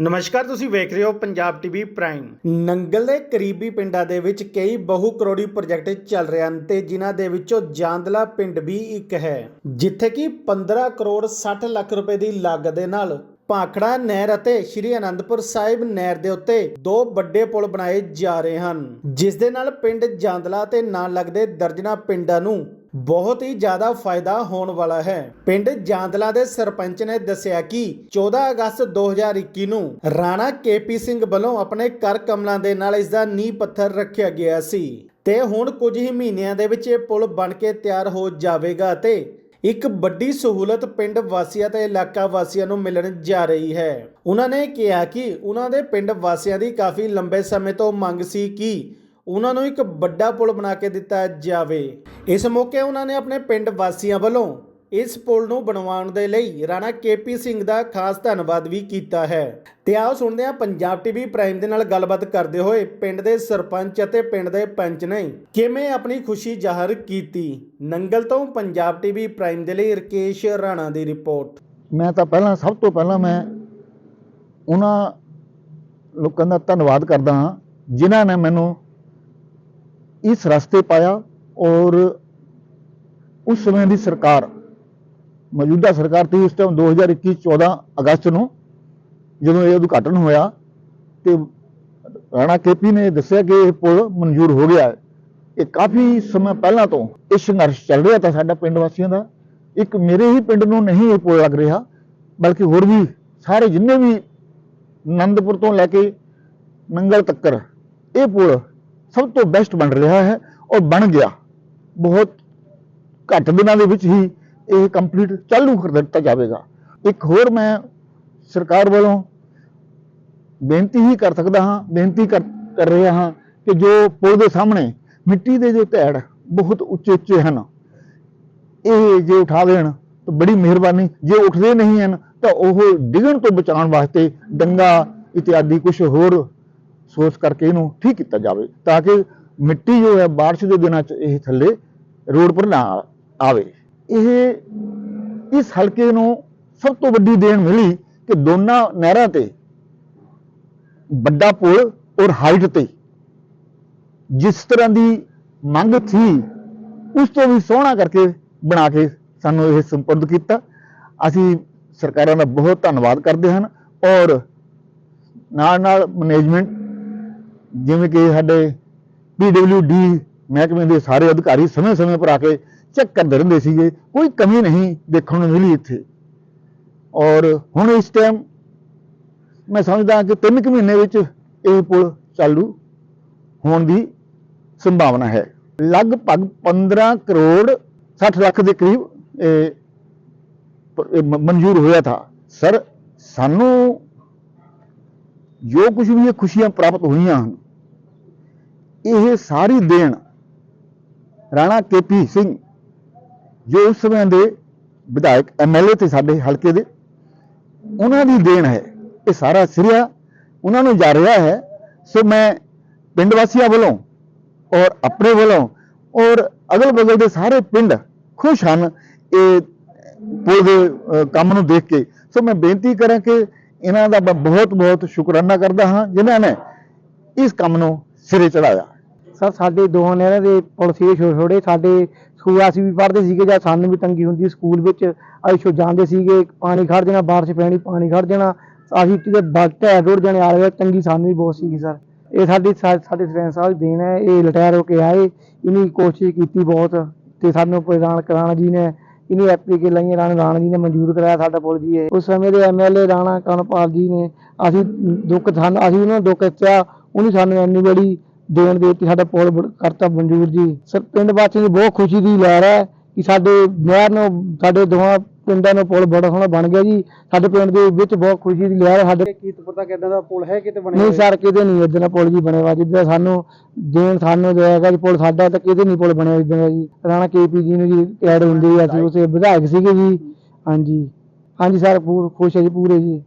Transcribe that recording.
ਨਮਸਕਾਰ, ਤੁਸੀਂ ਵੇਖ ਰਹੇ ਹੋ ਪੰਜਾਬ ਟੀਵੀ ਪ੍ਰਾਈਮ। ਨੰਗਲ ਦੇ ਕਰੀਬੀ ਪਿੰਡਾਂ ਦੇ ਵਿੱਚ ਕਈ ਬਹੁ ਕਰੋੜੀ ਪ੍ਰੋਜੈਕਟ ਚੱਲ ਰਹੇ ਹਨ ਤੇ ਜਿਨ੍ਹਾਂ ਦੇ ਵਿੱਚੋਂ ਜਾਂਦਲਾ ਪਿੰਡ ਵੀ ਇੱਕ ਹੈ, ਜਿੱਥੇ ਕਿ 15 ਕਰੋੜ 60 ਲੱਖ ਰੁਪਏ ਦੀ ਲਾਗਤ ਦੇ ਨਾਲ ਭਾਖੜਾ ਨਹਿਰ ਅਤੇ ਸ਼੍ਰੀ ਅਨੰਦਪੁਰ ਸਾਹਿਬ ਨਹਿਰ ਦੇ ਉੱਤੇ ਦੋ ਵੱਡੇ ਪੁਲ ਬਣਾਏ ਜਾ ਰਹੇ ਹਨ, ਜਿਸ ਦੇ ਨਾਲ ਪਿੰਡ ਜਾਂਦਲਾ ਤੇ ਨਾਲ ਲੱਗਦੇ ਦਰਜਨਾ ਪਿੰਡਾਂ ਨੂੰ ਬਹੁਤ ਹੀ ਜ਼ਿਆਦਾ ਫਾਇਦਾ ਹੋਣ ਵਾਲਾ ਹੈ। ਪਿੰਡ ਜਾਂਦਲਾ ਦੇ ਸਰਪੰਚ ਨੇ ਦੱਸਿਆ ਕਿ 14 ਅਗਸਤ 2021 ਨੂੰ ਰਾਣਾ ਕੇਪੀ ਸਿੰਘ ਵੱਲੋਂ ਆਪਣੇ ਕਰ ਕਮਲਾਂ ਦੇ ਨਾਲ ਇਸ ਦਾ ਨੀਂਹ ਪੱਥਰ ਰੱਖਿਆ ਗਿਆ ਸੀ ਤੇ ਹੁਣ ਕੁਝ ਹੀ ਮਹੀਨਿਆਂ ਦੇ ਵਿੱਚ ਇਹ ਪੁਲ ਬਣ ਕੇ ਤਿਆਰ ਹੋ ਜਾਵੇਗਾ ਤੇ ਇੱਕ ਵੱਡੀ ਸਹੂਲਤ ਪਿੰਡ ਵਾਸੀਆਂ ਤੇ ਇਲਾਕਾ ਵਾਸੀਆਂ ਨੂੰ ਮਿਲਣ ਜਾ ਰਹੀ ਹੈ। ਉਹਨਾਂ ਨੇ ਕਿਹਾ ਕਿ ਉਹਨਾਂ ਦੇ ਪਿੰਡ ਵਾਸੀਆਂ ਦੀ ਕਾਫੀ ਲੰਬੇ ਸਮੇਂ ਤੋਂ ਮੰਗ ਸੀ ਕਿ ਉਹਨਾਂ ਨੂੰ ਇੱਕ ਵੱਡਾ ਪੁਲ ਬਣਾ ਕੇ ਦਿੱਤਾ ਜਾਵੇ। ਇਸ ਮੌਕੇ ਉਹਨਾਂ ਨੇ ਆਪਣੇ ਪਿੰਡ ਵਾਸੀਆਂ ਵੱਲੋਂ ਇਸ ਪੁਲ ਨੂੰ ਬਣਵਾਉਣ ਦੇ ਲਈ ਰਾਣਾ ਕੇਪੀ ਸਿੰਘ ਦਾ ਖਾਸ ਧੰਨਵਾਦ ਵੀ ਕੀਤਾ ਹੈ। ਤੇ ਆਓ ਸੁਣਦੇ ਹਾਂ ਪੰਜਾਬ ਟੀਵੀ ਪ੍ਰਾਈਮ ਦੇ ਨਾਲ ਗੱਲਬਾਤ ਕਰਦੇ ਹੋਏ ਪਿੰਡ ਦੇ ਸਰਪੰਚ ਅਤੇ ਪਿੰਡ ਦੇ ਪੰਚ ਨੇ ਕਿਵੇਂ ਆਪਣੀ ਖੁਸ਼ੀ ਜ਼ਾਹਰ ਕੀਤੀ। ਨੰਗਲ ਤੋਂ ਪੰਜਾਬ ਟੀਵੀ ਪ੍ਰਾਈਮ ਦੇ ਲਈ ਰਕੇਸ਼ ਰਾਣਾ ਦੀ ਰਿਪੋਰਟ। ਮੈਂ ਤਾਂ ਪਹਿਲਾਂ, ਸਭ ਤੋਂ ਪਹਿਲਾਂ ਮੈਂ ਉਹਨਾਂ ਲੋਕਾਂ ਦਾ ਧੰਨਵਾਦ ਕਰਦਾ ਹਾਂ, ਜਿਨ੍ਹਾਂ ਨੇ ਮੈਨੂੰ ਇਸ ਰਸਤੇ ਪਾਇਆ ਔਰ ਉਸ ਸਮੇਂ ਦੀ ਸਰਕਾਰ, ਮੌਜੂਦਾ ਸਰਕਾਰ ਤੇ ਉਸ ਟਾਈਮ 2021 14 ਅਗਸਤ ਨੂੰ ਜਦੋਂ ਇਹ ਉਦਘਾਟਨ ਹੋਇਆ ਤੇ ਰਾਣਾ ਕੇਪੀ ਨੇ ਦੱਸਿਆ ਕਿ ਇਹ ਪੁਲ ਮਨਜ਼ੂਰ ਹੋ ਗਿਆ ਇਹ ਕਾਫੀ ਸਮਾਂ ਪਹਿਲਾਂ ਤੋਂ ਇਹ ਸੰਘਰਸ਼ ਚੱਲ ਰਿਹਾ ਤਾਂ ਸਾਡਾ ਪਿੰਡ ਵਾਸੀਆਂ ਦਾ। ਇੱਕ ਮੇਰੇ ਹੀ ਪਿੰਡ ਨੂੰ ਨਹੀਂ ਇਹ ਪੁਲ ਲੱਗ ਰਿਹਾ, ਬਲਕਿ ਹੋਰ ਵੀ ਸਾਰੇ ਜਿੰਨੇ ਵੀ ਆਨੰਦਪੁਰ ਤੋਂ ਲੈ ਕੇ ਨੰਗਲ ਤੱਕਰ, ਇਹ ਪੁਲ ਸਭ ਤੋਂ ਬੈਸਟ ਬਣ ਰਿਹਾ ਹੈ ਔਰ ਬਣ ਗਿਆ। ਬਹੁਤ ਘੱਟ ਦਿਨਾਂ ਦੇ ਵਿੱਚ ਹੀ ਇਹ ਕੰਪਲੀਟ ਚਾਲੂ ਕਰ ਦਿੱਤਾ ਜਾਵੇਗਾ। ਇੱਕ ਹੋਰ ਮੈਂ ਸਰਕਾਰ ਵੱਲੋਂ ਬੇਨਤੀ ਹੀ ਕਰ ਸਕਦਾ ਹਾਂ, ਬੇਨਤੀ ਕਰ ਕਰ ਰਿਹਾ ਹਾਂ ਕਿ ਜੋ ਪੁਲ ਦੇ ਸਾਹਮਣੇ ਮਿੱਟੀ ਦੇ ਜੋ ਢੇੜ ਬਹੁਤ ਉੱਚੇ ਉੱਚੇ ਹਨ, ਇਹ ਜੇ ਉਠਾ ਦੇਣ ਤਾਂ ਬੜੀ ਮਿਹਰਬਾਨੀ। ਜੇ ਉੱਠਦੇ ਨਹੀਂ ਹਨ ਤਾਂ ਉਹ ਡਿੱਗਣ ਤੋਂ ਬਚਾਉਣ ਵਾਸਤੇ ਡੰਗਾ ਇਤਿਆਦੀ ਕੁਝ ਹੋਰ ਸੋਚ ਕਰਕੇ ਇਹਨੂੰ ਠੀਕ ਕੀਤਾ ਜਾਵੇ ਤਾਂ ਕਿ ਮਿੱਟੀ ਜੋ ਹੈ ਬਾਰਿਸ਼ ਦੇ ਦਿਨਾਂ 'ਚ ਇਹ ਥੱਲੇ ਰੋਡ ਪਰ ਨਾ ਆਵੇ। ਇਹ ਇਸ ਹਲਕੇ ਨੂੰ ਸਭ ਤੋਂ ਵੱਡੀ ਦੇਣ ਮਿਲੀ ਕਿ ਦੋਨਾਂ ਨਹਿਰਾਂ ਤੇ ਵੱਡਾ ਪੁਲ ਔਰ ਹਾਈਟ ਤੇ ਜਿਸ ਤਰ੍ਹਾਂ ਦੀ ਮੰਗ ਸੀ ਉਸ ਤੋਂ ਵੀ ਸੋਹਣਾ ਕਰਕੇ ਬਣਾ ਕੇ ਸਾਨੂੰ ਇਹ ਸੰਪਰਦ ਕੀਤਾ। ਅਸੀਂ ਸਰਕਾਰਾਂ ਦਾ ਬਹੁਤ ਧੰਨਵਾਦ ਕਰਦੇ ਹਨ ਔਰ ਨਾਲ ਨਾਲ ਮੈਨੇਜਮੈਂਟ ਜਿਵੇਂ ਕਿ ਸਾਡੇ ਡੀ ਮਹਿਕਮੇ ਦੇ ਸਾਰੇ ਅਧਿਕਾਰੀ ਸਮੇਂ-ਸਮੇਂ ਪਰ ਆ ਕੇ ਚੈੱਕ ਕਰਦੇ ਰਹਿੰਦੇ ਸੀਗੇ, ਕੋਈ ਕਮੀ ਨਹੀਂ ਦੇਖਣ ਨੂੰ ਮਿਲੀ ਇੱਥੇ। ਔਰ ਹੁਣ ਇਸ ਟਾਈਮ ਮੈਂ ਸਮਝਦਾ ਕਿ 3 ਕੁ ਮਹੀਨੇ ਵਿੱਚ ਇਹ ਪੁਲ ਚਾਲੂ ਹੋਣ ਦੀ ਸੰਭਾਵਨਾ ਹੈ। ਲਗਭਗ 15 ਕਰੋੜ 60 ਲੱਖ ਦੇ ਕਰੀਬ ਇਹ ਪ- ਮਨਜ਼ੂਰ ਹੋਇਆ ਥਾ। ਸਰ, ਸਾਨੂੰ ਜੋ ਕੁਝ ਵੀ ਇਹ ਖੁਸ਼ੀਆਂ ਪ੍ਰਾਪਤ ਹੋਈਆਂ ਹਨ, ਇਹ ਸਾਰੀ ਦੇਣ ਰਾਣਾ ਕੇਪੀ ਸਿੰਘ ਜੋ ਉਸ ਸਮੇਂ ਦੇ ਵਿਧਾਇਕ ਐਮਐਲਏ ਤੇ ਸਾਡੇ ਹਲਕੇ ਦੇ, ਉਹਨਾਂ ਦੀ ਦੇਣ ਹੈ, ਇਹ ਸਾਰਾ ਸਿਰਿਆ ਉਹਨਾਂ ਨੂੰ ਜਾ ਰਿਹਾ ਹੈ। ਸੋ ਮੈਂ ਪਿੰਡ ਵਾਸੀਆਂ ਵੱਲੋਂ ਔਰ ਆਪਣੇ ਵੱਲੋਂ ਔਰ ਅਗਲ ਬਗਲ ਦੇ ਸਾਰੇ ਪਿੰਡ ਖੁਸ਼ ਹਨ ਇਹ ਪੁਲ ਦੇ ਕੰਮ ਨੂੰ ਦੇਖ ਕੇ। ਸੋ ਮੈਂ ਬੇਨਤੀ ਕਰਾਂ ਕਿ ਇਹਨਾਂ ਦਾ ਮੈਂ ਬਹੁਤ ਬਹੁਤ ਸ਼ੁਕਰਾਨਾ ਕਰਦਾ ਹਾਂ, ਜਿਨ੍ਹਾਂ ਨੇ ਇਸ ਕੰਮ ਨੂੰ ਸਿਰੇ ਚੜਾਇਆ। ਸਰ, ਸਾਡੇ ਦੋਹਾਂ ਇਹਨਾਂ ਦੇ ਪੁਲਿਸ ਦੇ ਛੋਟੇ ਛੋਟੇ ਸਾਡੇ ਸਕੂਲ ਅਸੀਂ ਵੀ ਪੜ੍ਹਦੇ ਸੀਗੇ ਜਾਂ ਸਾਨੂੰ ਵੀ ਤੰਗੀ ਹੁੰਦੀ ਸਕੂਲ ਵਿੱਚ। ਅਸੀਂ ਛੋ ਜਾਂਦੇ ਸੀਗੇ, ਪਾਣੀ ਖੜ ਜਾਣਾ, ਬਾਰਿਸ਼ ਪੈਣੀ, ਪਾਣੀ ਖੜ ਜਾਣਾ। ਅਸੀਂ ਤੇ ਬੱਟ ਰੋਡ ਜਾਣੇ ਆ ਰਹੇ ਤੰਗੀ ਸਾਨੂੰ ਵੀ ਬਹੁਤ ਸੀਗੀ ਸਰ। ਇਹ ਸਾਡੀ ਸਾਡੇ ਸਰਪੰਚ ਸਾਹਿਬ ਦੇਣ ਹੈ, ਇਹ ਰਿਟਾਇਰ ਹੋ ਕੇ ਆਏ। ਇਹਨੀ ਕੋਸ਼ਿਸ਼ ਕੀਤੀ ਬਹੁਤ ਤੇ ਸਾਨੂੰ ਪ੍ਰਧਾਨ ਕਰਾਣਾ ਜੀ ਨੇ ਇਹਨੀ ਐਪਲੀਕੇ ਲਾਈਆਂ, ਰਾਣਾ ਰਾਣਾ ਜੀ ਨੇ ਮਨਜ਼ੂਰ ਕਰਾਇਆ ਸਾਡਾ ਪੁਲ ਜੀ ਇਹ। ਉਸ ਸਮੇਂ ਦੇ ਐਮਐਲਏ ਰਾਣਾ ਕਨਪਾਲ ਜੀ ਨੇ ਅਸੀਂ ਦੁੱਖ ਸਾਨੂੰ, ਅਸੀਂ ਉਹਨਾਂ ਨੂੰ ਦੁੱਖ ਦਿੱਤਾ, ਉਹਨੇ ਸਾਨੂੰ ਇੰਨੀ ਬੜੀ ਦੇਣ ਦੇ ਦਿੱਤੀ, ਸਾਡਾ ਪੁਲ ਕਰਤਾ ਮਨਜ਼ੂਰ ਜੀ। ਸਰ, ਪਿੰਡ ਵਾਸੀਆਂ ਦੀ ਬਹੁਤ ਖੁਸ਼ੀ ਦੀ ਲਹਿਰ ਹੈ ਕਿ ਸਾਡੇ ਨਹਿਰ ਨੂੰ, ਸਾਡੇ ਦੋਹਾਂ ਪਿੰਡਾਂ ਨੂੰ ਪੁਲ ਬੜਾ ਸੋਹਣਾ ਬਣ ਗਿਆ ਜੀ। ਸਾਡੇ ਪਿੰਡ ਦੇ ਵਿੱਚ ਬਹੁਤ ਖੁਸ਼ੀ ਦੀ ਲਹਿਰ ਸਾਡੇ ਕੀਤਪੁਰ ਤੱਕ ਇਦਾਂ ਦਾ ਪੁਲ ਹੈ? ਕਿਤੇ ਨਹੀਂ ਸਰ ਕਿਤੇ ਨਹੀਂ ਇਦਾਂ ਦਾ ਪੁਲ ਜੀ ਬਣਿਆ ਵਾ ਜਿੱਦਾਂ ਸਾਨੂੰ ਦੇਣ ਸਾਨੂੰ ਦੇਗਾ ਜੀ ਪੁਲ ਸਾਡਾ ਤਾਂ ਕਿਤੇ ਨਹੀਂ ਪੁਲ ਬਣਿਆ ਇਦਾਂ ਦਾ ਜੀ। ਰਾਣਾ ਕੇਪੀ ਜੀ ਨੂੰ ਜੀ ਐਡ ਹੁੰਦੇ ਆ ਅਸੀਂ ਉਸੇ ਵਿਧਾਇਕ ਸੀਗੇ ਜੀ। ਹਾਂਜੀ। ਹਾਂਜੀ ਸਰ ਪੂਰ ਖੁਸ਼ ਹੈ ਜੀ ਪੂਰੇ ਜੀ।